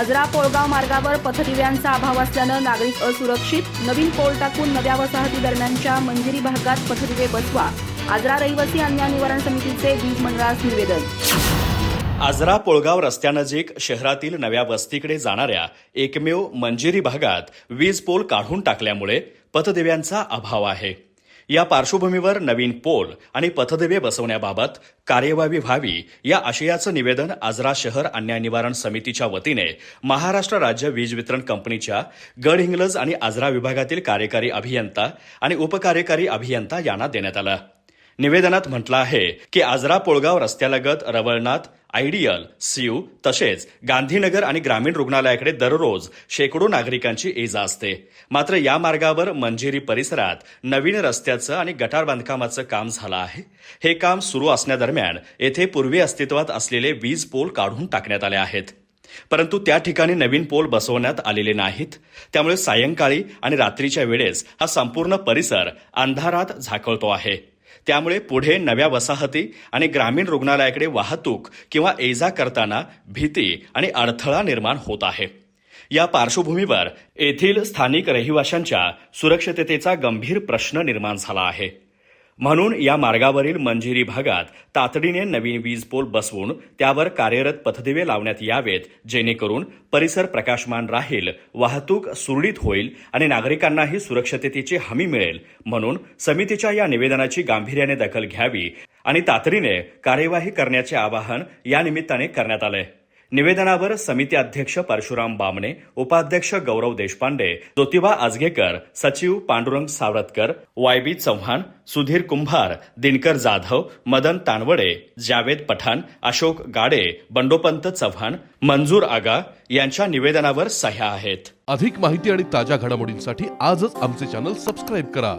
आजरा पोळगाव मार्गावर पथदिव्यांचा अभाव असल्यानं नागरिक असुरक्षित. नवीन पोल टाकून नव्या वसाहती दरम्यानच्या मंजिरी भागात पथदिवे बसवा. आजरा रहिवासी अन्याय निवारण समितीचे वीज मंडळास निवेदन. आजरा पोळगाव रस्त्यानजीक शहरातील नव्या वस्तीकडे जाणाऱ्या एकमेव मंजिरी भागात वीज पोल काढून टाकल्यामुळे पथदिव्यांचा अभाव आहे. या पार्श्वभूमीवर नवीन पोल आणि पथदिवे बसवण्याबाबत कार्यवाही व्हावी या आशयाचं निवेदन आजरा शहर अन्याय निवारण समितीच्या वतीने महाराष्ट्र राज्य वीज वितरण कंपनीच्या गडहिंग्लज आणि आजरा विभागातील कार्यकारी अभियंता आणि उपकार्यकारी अभियंता यांना देण्यात आलं. निवेदनात म्हटलं आहे की आजरा पोळगाव रस्त्यालगत रवळनाथ आयडियल सीयू तसेच गांधीनगर आणि ग्रामीण रुग्णालयाकडे दररोज शेकडो नागरिकांची ये जा असते. मात्र या मार्गावर मंजिरी परिसरात नवीन रस्त्याचं आणि गटार बांधकामाचं काम झालं आहे. हे काम सुरू असण्यादरम्यान येथे पूर्वी अस्तित्वात असलेले वीज पोल काढून टाकण्यात आले आहेत. परंतु त्या ठिकाणी नवीन पोल बसवण्यात आलेले नाहीत. त्यामुळे सायंकाळी आणि रात्रीच्या वेळेस हा संपूर्ण परिसर अंधारात झाकळतो आहे. त्यामुळे पुढे नव्या वसाहती आणि ग्रामीण रुग्णालयाकडे वाहतूक किंवा ये जा करताना भीती आणि अडथळा निर्माण होत आहे. या पार्श्वभूमीवर येथील स्थानिक रहिवाशांच्या सुरक्षिततेचा गंभीर प्रश्न निर्माण झाला आहे. म्हणून या मार्गावरील मंजिरी भागात तातडीने नवीन वीज पोल बसवून त्यावर कार्यरत पथदिवे लावण्यात यावेत जेणेकरून परिसर प्रकाशमान राहील वाहतूक सुरळीत होईल आणि नागरिकांनाही सुरक्षिततेची हमी मिळेल. म्हणून समितीच्या या निवेदनाची गांभीर्याने दखल घ्यावी आणि तातडीने कार्यवाही करण्याचे आवाहन या निमित्ताने करण्यात आलंय. निवेदनावर समिती अध्यक्ष परशुराम बामणे उपाध्यक्ष गौरव देशपांडे ज्योतिबा आजगेकर सचिव पांडुरंग सावरतकर वायबी चव्हाण सुधीर कुंभार दिनकर जाधव मदन तानवडे जावेद पठाण अशोक गाडे बंडोपंत चव्हाण मंजूर आगा यांच्या निवेदनावर सह्या आहेत. अधिक माहिती आणि ताज्या घडामोडींसाठी आजच आमचे चॅनल सबस्क्राईब करा.